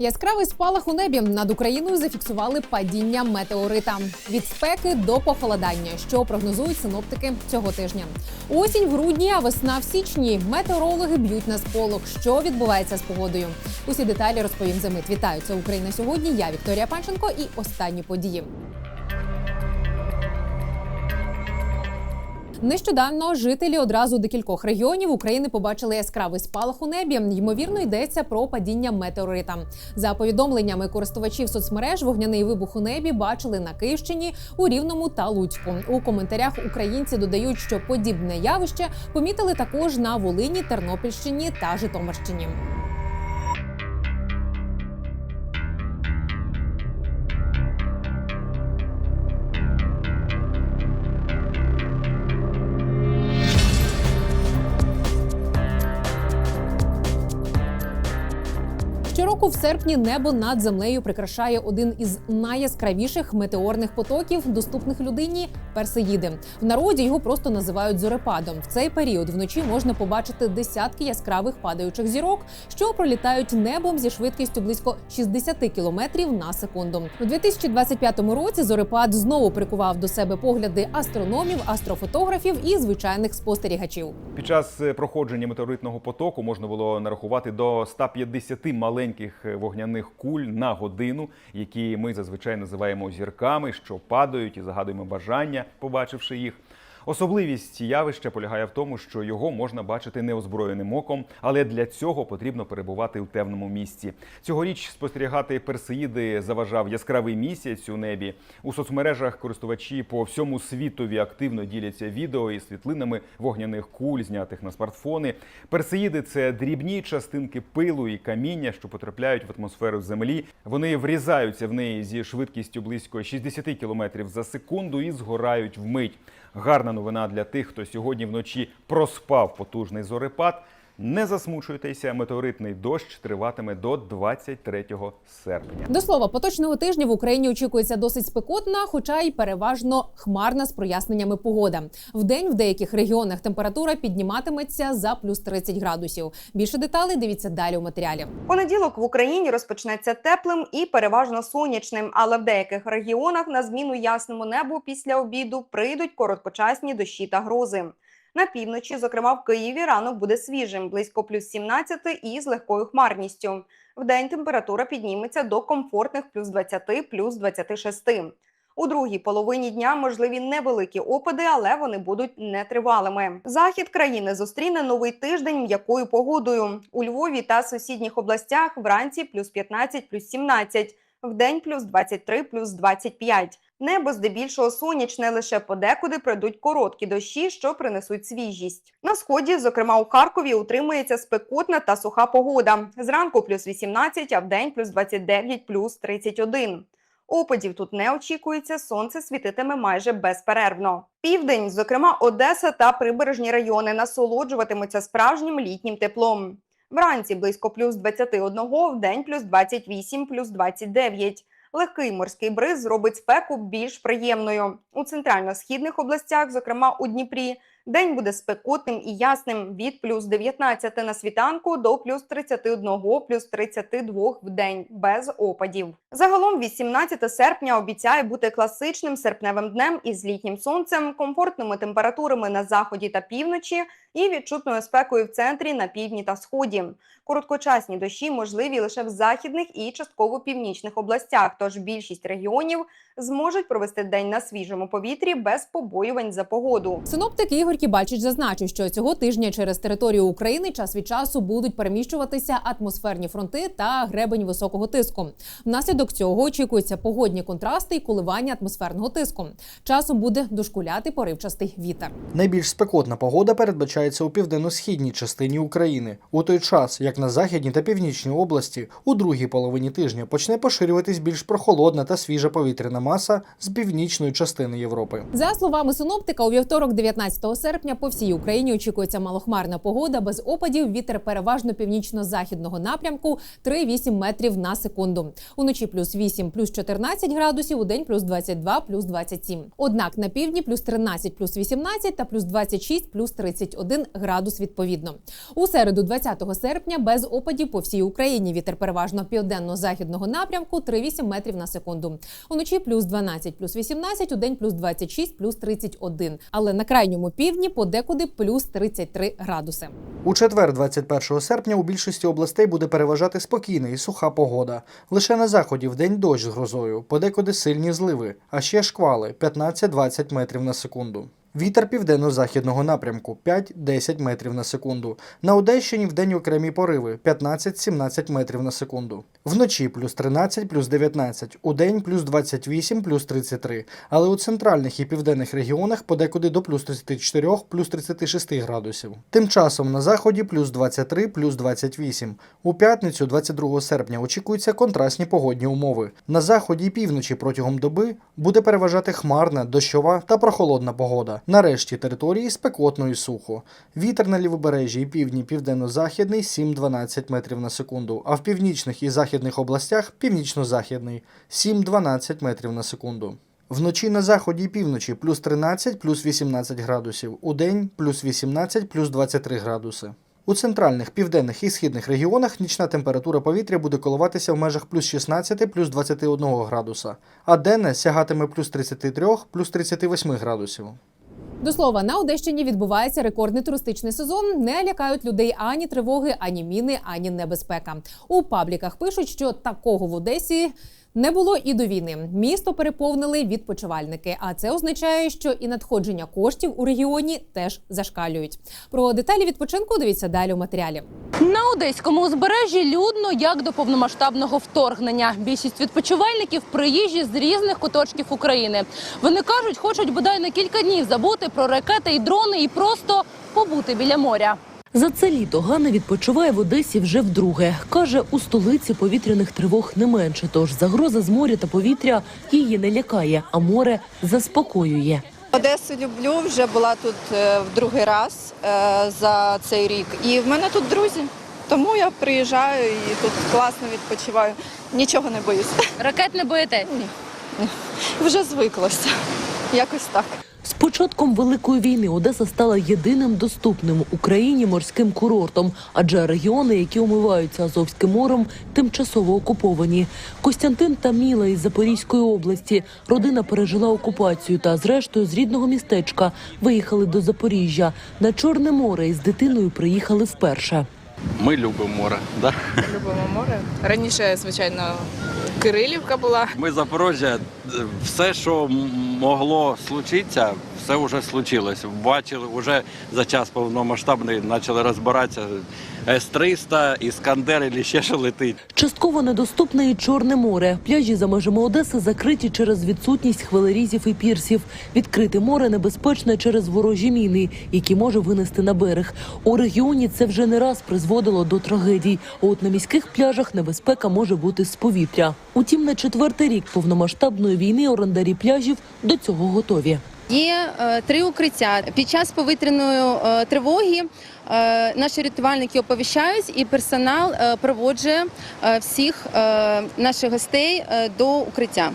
Яскравий спалах у небі над Україною зафіксували падіння метеорита від спеки до похолодання, що прогнозують синоптики цього тижня. Осінь в грудні, а весна в січні. Метеорологи б'ють на сполох. Що відбувається з погодою? Усі деталі розповім за мить. Вітаю, це Україна сьогодні. Я Вікторія Панченко і останні події. Нещодавно жителі одразу декількох регіонів України побачили яскравий спалах у небі. Ймовірно, йдеться про падіння метеорита. За повідомленнями користувачів соцмереж, вогняний вибух у небі бачили на Київщині, у Рівному та Луцьку. У коментарях українці додають, що подібне явище помітили також на Волині, Тернопільщині та Житомирщині. Щороку в серпні небо над землею прикрашає один із найяскравіших метеорних потоків, доступних людині персеїди. В народі його просто називають зорепадом. В цей період вночі можна побачити десятки яскравих падаючих зірок, що пролітають небом зі швидкістю близько 60 кілометрів на секунду. У 2025 році зорепад знову прикував до себе погляди астрономів, астрофотографів і звичайних спостерігачів. Під час е, проходження метеоритного потоку можна було нарахувати до 150 маленьких е, вогняних куль на годину, які ми зазвичай називаємо зірками, що падають і загадуємо бажання, побачивши їх. Особливість явища полягає в тому, що його можна бачити неозброєним оком, але для цього потрібно перебувати у темному місці. Цьогоріч спостерігати персеїди заважав яскравий місяць у небі. У соцмережах користувачі по всьому світові активно діляться відео і світлинами вогняних куль, знятих на смартфони. Персеїди це дрібні частинки пилу і каміння, що потрапляють в атмосферу Землі. Вони врізаються в неї зі швидкістю близько 60 км за секунду і згорають вмить. Гарна новина для тих, хто сьогодні вночі проспав потужний зорепад. Не засмучуйтеся, метеоритний дощ триватиме до 23 серпня. До слова, поточного тижня в Україні очікується досить спекотна, хоча й переважно хмарна з проясненнями погода. Вдень в деяких регіонах температура підніматиметься за плюс 30 градусів. Більше деталей дивіться далі у матеріалі. Понеділок в Україні розпочнеться теплим і переважно сонячним, але в деяких регіонах на зміну ясному небу після обіду прийдуть короткочасні дощі та грози. На півночі, зокрема в Києві, ранок буде свіжим, близько плюс 17 і з легкою хмарністю. Вдень температура підніметься до комфортних плюс 20, плюс 26. У другій половині дня можливі невеликі опади, але вони будуть нетривалими. Захід країни зустріне новий тиждень м'якою погодою. У Львові та сусідніх областях вранці плюс 15, плюс 17, вдень плюс 23, плюс 25. Небо здебільшого сонячне, лише подекуди пройдуть короткі дощі, що принесуть свіжість. На сході, зокрема у Харкові, утримується спекотна та суха погода. Зранку плюс 18, а вдень плюс 29, плюс 31. Опадів тут не очікується, сонце світитиме майже безперервно. Південь, зокрема Одеса та прибережні райони, насолоджуватимуться справжнім літнім теплом. Вранці близько плюс 21, вдень плюс 28, плюс 29. Легкий морський бриз зробить спеку більш приємною. У центрально-східних областях, зокрема у Дніпрі, день буде спекотним і ясним від плюс 19 на світанку до плюс 31, плюс 32 в день без опадів. Загалом 18 серпня обіцяє бути класичним серпневим днем із літнім сонцем, комфортними температурами на заході та півночі і відчутною спекою в центрі, на півдні та сході. Короткочасні дощі можливі лише в західних і частково північних областях. Тож більшість регіонів зможуть провести день на свіжому повітрі без побоювань за погоду. Синоптик Ігор Кібальчич зазначив, що цього тижня через територію України час від часу будуть переміщуватися атмосферні фронти та гребень високого тиску. Внаслідок цього очікуються погодні контрасти і коливання атмосферного тиску. Часом буде дошкуляти поривчастий вітер. Найбільш спекотна погода передбачається у південно-східній частині України. У той час, як на західній та північній області, у другій половині тижня почне поширюватись більш прохолодна та свіжа повітряна маса з північної частини Європи. За словами синоптика, у вівторок, 19 серпня по всій Україні очікується малохмарна погода без опадів. Вітер переважно північно-західного напрямку 3-8 метрів на секунду. Уночі плюс 8, плюс 14 градусів, у день плюс 22, плюс 27. Однак на півдні плюс 13, плюс 18 та плюс 26, плюс 31 градус відповідно. У середу, 20 серпня, без опадів по всій Україні. Вітер переважно південно-західного напрямку 3-8 метрів на секунду. Уночі плюс 12, плюс 18, у день плюс 26, плюс 31. Але на крайньому півдні подекуди плюс 33 градуси. У четвер, 21 серпня, у більшості областей буде переважати спокійна і суха погода. Лише на заході вдень дощ з грозою, подекуди сильні зливи, а ще шквали 15-20 метрів на секунду. Вітер південно-західного напрямку 5-10 метрів на секунду. На Одещині вдень окремі пориви 15-17 метрів на секунду. Вночі плюс 13, плюс 19, у день плюс 28, плюс 33. Але у центральних і південних регіонах подекуди до плюс 34, плюс 36 градусів. Тим часом на заході плюс 23, плюс 28. У п'ятницю, 22 серпня, очікуються контрастні погодні умови. На заході і півночі протягом доби буде переважати хмарна, дощова та прохолодна погода. На решті території спекотно і сухо. Вітер на лівобережжі і півдні південно-західний 7-12 метрів на секунду, а в північних і західних областях північно-західний 7-12 метрів на секунду. Вночі на заході і півночі плюс 13, плюс 18 градусів, у день плюс 18, плюс 23 градуси. У центральних, південних і східних регіонах нічна температура повітря буде коливатися в межах плюс 16, плюс 21 градуса, а денне сягатиме плюс 33, плюс 38 градусів. До слова, на Одещині відбувається рекордний туристичний сезон. Не лякають людей ані тривоги, ані міни, ані небезпека. У пабліках пишуть, що такого в Одесі. Не було і до війни. Місто переповнили відпочивальники, а це означає, що і надходження коштів у регіоні теж зашкалюють. Про деталі відпочинку дивіться далі у матеріалі. На одеському узбережжі людно як до повномасштабного вторгнення. Більшість відпочивальників приїжджі з різних куточків України. Вони кажуть, хочуть бодай на кілька днів забути про ракети і дрони і просто побути біля моря. За це літо Ганна відпочиває в Одесі вже вдруге. Каже, у столиці повітряних тривог не менше, тож загроза з моря та повітря її не лякає, а море заспокоює. Одесу люблю, вже була тут е, в другий раз е, за цей рік. І в мене тут друзі. Тому я приїжджаю і тут класно відпочиваю. Нічого не боюся. Ракет не боїтесь? Вже звиклося. Якось так. З початком великої війни Одеса стала єдиним доступним Україні морським курортом, адже регіони, які омиваються Азовським морем, тимчасово окуповані. Костянтин та Міла із Запорізької області. Родина пережила окупацію та, зрештою, з рідного містечка виїхали до Запоріжжя. На Чорне море із дитиною приїхали вперше. Ми любимо море. Да? Любимо море. Раніше, звичайно, Кирилівка була. Ми Запорожжя, все, що могло случитися, все вже случилось. Бачили, вже за час повномасштабної почали розбиратися С-300, Іскандер і ще що летить. Частково недоступне і Чорне море. Пляжі за межами Одеси закриті через відсутність хвилерізів і пірсів. Відкрите море небезпечне через ворожі міни, які може винести на берег. У регіоні це вже не раз призводило до трагедій. От на міських пляжах небезпека може бути з повітря. Утім, на четвертий рік повномасштабної війни орендарі пляжів до цього готові. Є е, три укриття. Під час повітряної е, тривоги е, наші рятувальники оповіщають і персонал проводжує всіх наших гостей до укриття.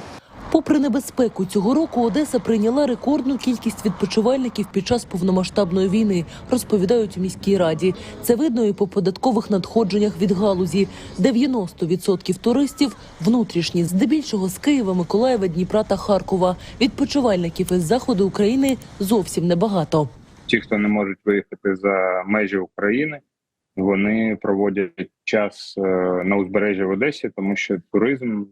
Попри небезпеку, цього року Одеса прийняла рекордну кількість відпочивальників під час повномасштабної війни, розповідають у міській раді. Це видно і по податкових надходженнях від галузі. 90% туристів внутрішні, здебільшого з Києва, Миколаєва, Дніпра та Харкова. Відпочивальників із заходу України зовсім небагато. ті, хто не можуть виїхати за межі України, вони проводять час е, на узбережжі в Одесі, тому що туризм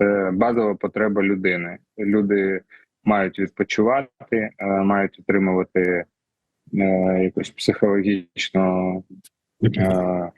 це базова потреба людини. Люди мають відпочивати, е, мають отримувати е, якось психологічно, е,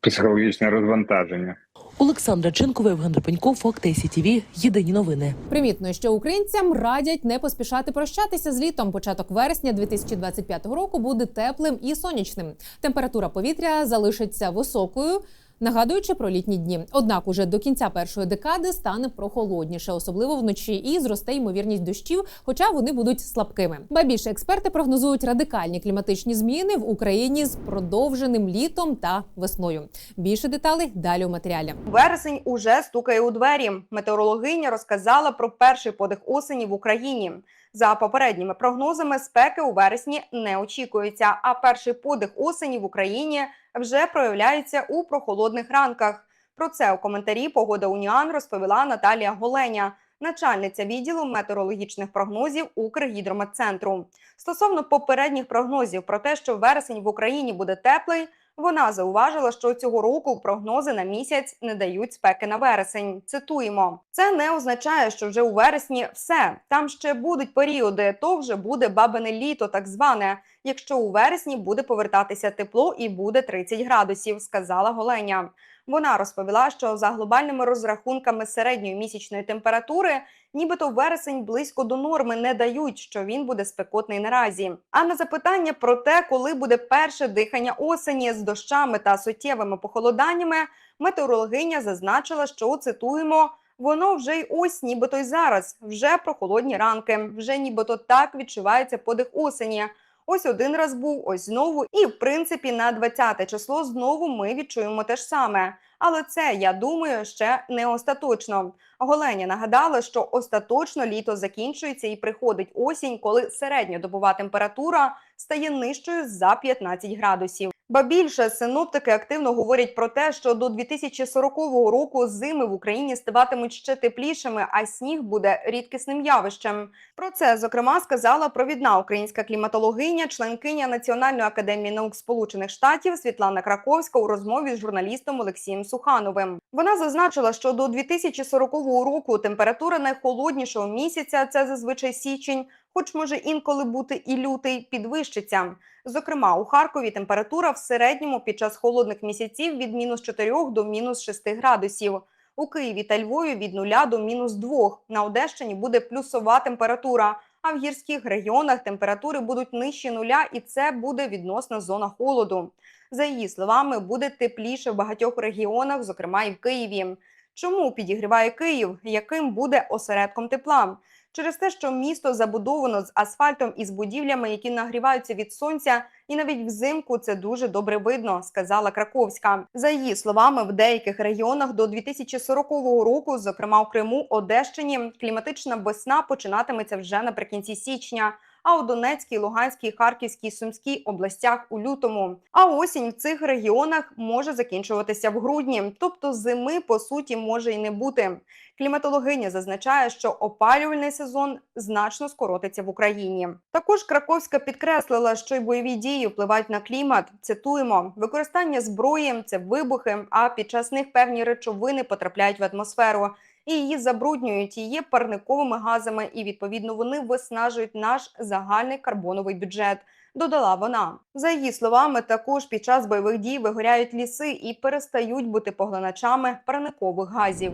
психологічне розвантаження. Олександра Ченкова, Євген Репеньков, Факт СІТВ. Єдині новини. Примітно, що українцям радять не поспішати прощатися з літом. Початок вересня 2025 року буде теплим і сонячним. Температура повітря залишиться високою. Нагадуючи про літні дні. Однак уже до кінця першої декади стане прохолодніше, особливо вночі, і зросте ймовірність дощів, хоча вони будуть слабкими. Ба більше експерти прогнозують радикальні кліматичні зміни в Україні з продовженим літом та весною. Більше деталей далі у матеріалі. Вересень уже стукає у двері. Метеорологиня розказала про перший подих осені в Україні. За попередніми прогнозами, спеки у вересні не очікується. А перший подих осені в Україні вже проявляється у прохолодних ранках. Про це у коментарі Погода Уніан розповіла Наталія Голеня, начальниця відділу метеорологічних прогнозів Укргідрометцентру. Стосовно попередніх прогнозів про те, що вересень в Україні буде теплий, вона зауважила, що цього року прогнози на місяць не дають спеки на вересень. Цитуємо: це не означає, що вже у вересні все. Там ще будуть періоди, то вже буде бабине літо, так зване. Якщо у вересні буде повертатися тепло і буде 30 градусів, сказала Голеня. Вона розповіла, що за глобальними розрахунками середньої місячної температури, нібито вересень близько до норми не дають, що він буде спекотний наразі. А на запитання про те, коли буде перше дихання осені з дощами та суттєвими похолоданнями, метеорологиня зазначила, що цитуємо. Воно вже й ось, нібито й зараз, вже прохолодні ранки, вже нібито так відчувається подих осені. Ось один раз був, ось знову. І в принципі на 20 число знову ми відчуємо те ж саме. Але це, я думаю, ще не остаточно. Голеня нагадала, що остаточно літо закінчується і приходить осінь, коли середньодобова температура стає нижчою за 15 градусів. Ба більше синоптики активно говорять про те, що до 2040 року зими в Україні ставатимуть ще теплішими, а сніг буде рідкісним явищем. Про це зокрема сказала провідна українська кліматологиня, членкиня Національної академії наук Сполучених Штатів Світлана Краковська у розмові з журналістом Олексієм Сухановим. Вона зазначила, що до 2040 року температура найхолоднішого місяця це зазвичай січень. Хоч може інколи бути і лютий, підвищиться. Зокрема, у Харкові температура в середньому під час холодних місяців від мінус 4 до мінус 6 градусів. У Києві та Львові від 0 до мінус 2. На Одещині буде плюсова температура. А в гірських регіонах температури будуть нижче нуля, і це буде відносна зона холоду. За її словами, буде тепліше в багатьох регіонах, зокрема і в Києві. Чому підігріває Київ? Яким буде осередком тепла? Через те, що місто забудовано з асфальтом і з будівлями, які нагріваються від сонця, і навіть взимку це дуже добре видно, сказала Краковська. За її словами, в деяких регіонах до 2040 року, зокрема у Криму, Одещині, кліматична весна починатиметься вже наприкінці січня. А у Донецькій, Луганській, Харківській, Сумській областях у лютому. А осінь в цих регіонах може закінчуватися в грудні, тобто зими по суті може й не бути. Кліматологиня зазначає, що опалювальний сезон значно скоротиться в Україні. Також Краковська підкреслила, що й бойові дії впливають на клімат. Цитуємо: використання зброї це вибухи, а під час них певні речовини потрапляють в атмосферу. І її забруднюють є парниковими газами, і відповідно вони виснажують наш загальний карбоновий бюджет. Додала вона за її словами. Також під час бойових дій вигоряють ліси і перестають бути поглиначами парникових газів.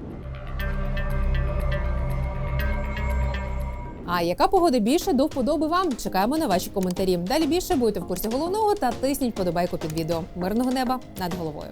А яка погода більше до вподоби вам? Чекаємо на ваші коментарі. Далі більше будете в курсі головного та тисніть подобайку під відео. Мирного неба над головою.